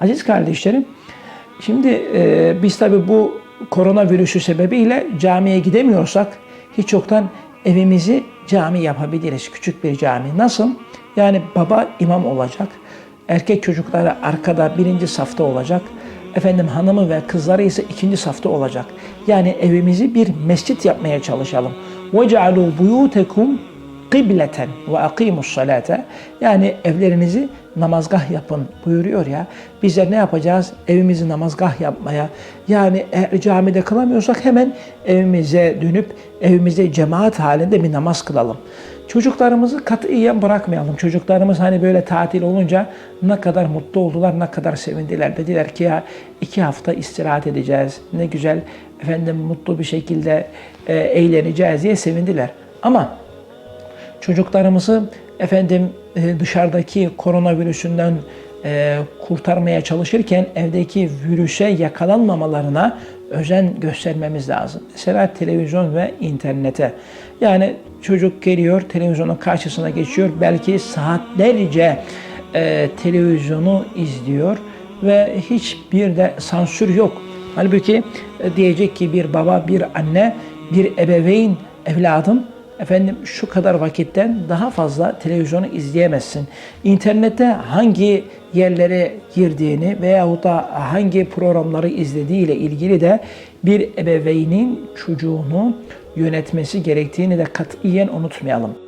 Aziz kardeşlerim, şimdi e, biz tabi bu koronavirüsü sebebiyle camiye gidemiyorsak hiç yoktan evimizi cami yapabiliriz. Küçük bir cami. Nasıl? Yani baba imam olacak. Erkek çocukları arkada birinci safta olacak. Efendim hanımı ve kızları ise ikinci safta olacak. Yani evimizi bir mescit yapmaya çalışalım. وَجَعَلُوا بُيُوتَكُمْ kıbleten ve akimus salate yani evlerinizi namazgah yapın buyuruyor ya. Bizler ne yapacağız? Evimizi namazgah yapmaya yani eğer camide kılamıyorsak hemen evimize dönüp evimize cemaat halinde bir namaz kılalım. Çocuklarımızı katiyen bırakmayalım. Çocuklarımız hani böyle tatil olunca ne kadar mutlu oldular, ne kadar sevindiler. Dediler ki ya iki hafta istirahat edeceğiz. Ne güzel efendim mutlu bir şekilde e, eğleneceğiz diye sevindiler. Ama çocuklarımızı efendim e, dışarıdaki koronavirüsünden e, kurtarmaya çalışırken evdeki virüse yakalanmamalarına özen göstermemiz lazım. Mesela televizyon ve internete. Yani çocuk geliyor, televizyonun karşısına geçiyor. Belki saatlerce e, televizyonu izliyor ve hiçbir de sansür yok. Halbuki e, diyecek ki bir baba, bir anne, bir ebeveyn evladım efendim şu kadar vakitten daha fazla televizyonu izleyemezsin. İnternette hangi yerlere girdiğini veyahut da hangi programları izlediği ile ilgili de bir ebeveynin çocuğunu yönetmesi gerektiğini de katiyen unutmayalım.